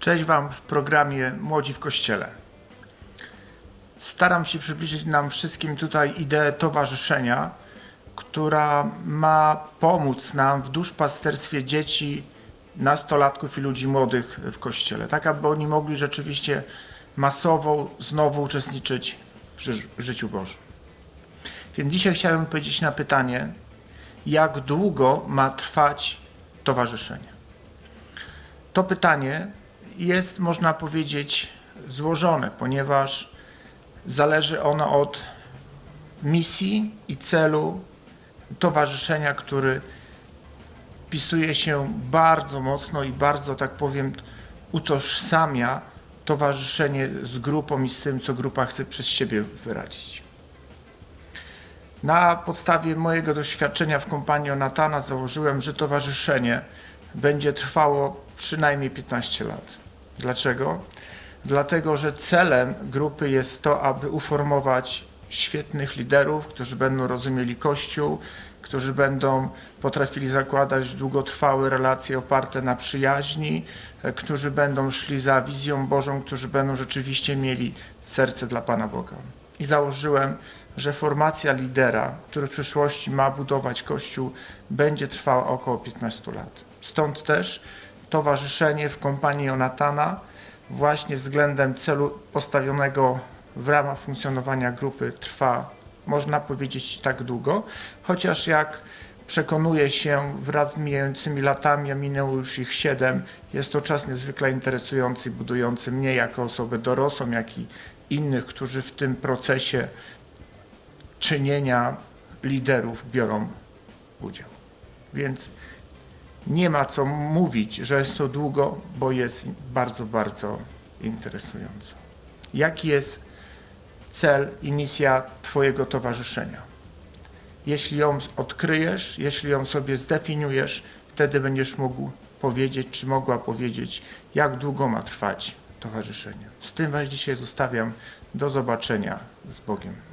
Cześć Wam w programie Młodzi w Kościele. Staram się przybliżyć nam wszystkim tutaj ideę towarzyszenia, która ma pomóc nam w duszpasterstwie dzieci, nastolatków i ludzi młodych w Kościele, tak aby oni mogli rzeczywiście masowo znowu uczestniczyć w ży- życiu Bożym. Więc dzisiaj chciałem powiedzieć na pytanie, jak długo ma trwać towarzyszenie. To pytanie jest, można powiedzieć, złożone, ponieważ zależy ono od misji i celu towarzyszenia, który wpisuje się bardzo mocno i bardzo, tak powiem, utożsamia towarzyszenie z grupą i z tym, co grupa chce przez siebie wyrazić. Na podstawie mojego doświadczenia w kompanii Natana założyłem, że towarzyszenie będzie trwało przynajmniej 15 lat. Dlaczego? Dlatego, że celem grupy jest to, aby uformować świetnych liderów, którzy będą rozumieli Kościół, którzy będą potrafili zakładać długotrwałe relacje oparte na przyjaźni, e, którzy będą szli za wizją Bożą, którzy będą rzeczywiście mieli serce dla Pana Boga. I założyłem, że formacja lidera, który w przyszłości ma budować Kościół, będzie trwała około 15 lat. Stąd też towarzyszenie w kompanii Jonatana właśnie względem celu postawionego w ramach funkcjonowania grupy trwa, można powiedzieć, tak długo, chociaż jak przekonuję się wraz z mijającymi latami, a minęło już ich siedem, jest to czas niezwykle interesujący budujący mnie jako osobę dorosłą, jak i innych, którzy w tym procesie czynienia liderów biorą udział. Więc nie ma co mówić, że jest to długo, bo jest bardzo, bardzo interesująco. Jaki jest cel i misja Twojego towarzyszenia? Jeśli ją odkryjesz, jeśli ją sobie zdefiniujesz, wtedy będziesz mógł powiedzieć, czy mogła powiedzieć, jak długo ma trwać towarzyszenie. Z tym Was dzisiaj zostawiam. Do zobaczenia z Bogiem.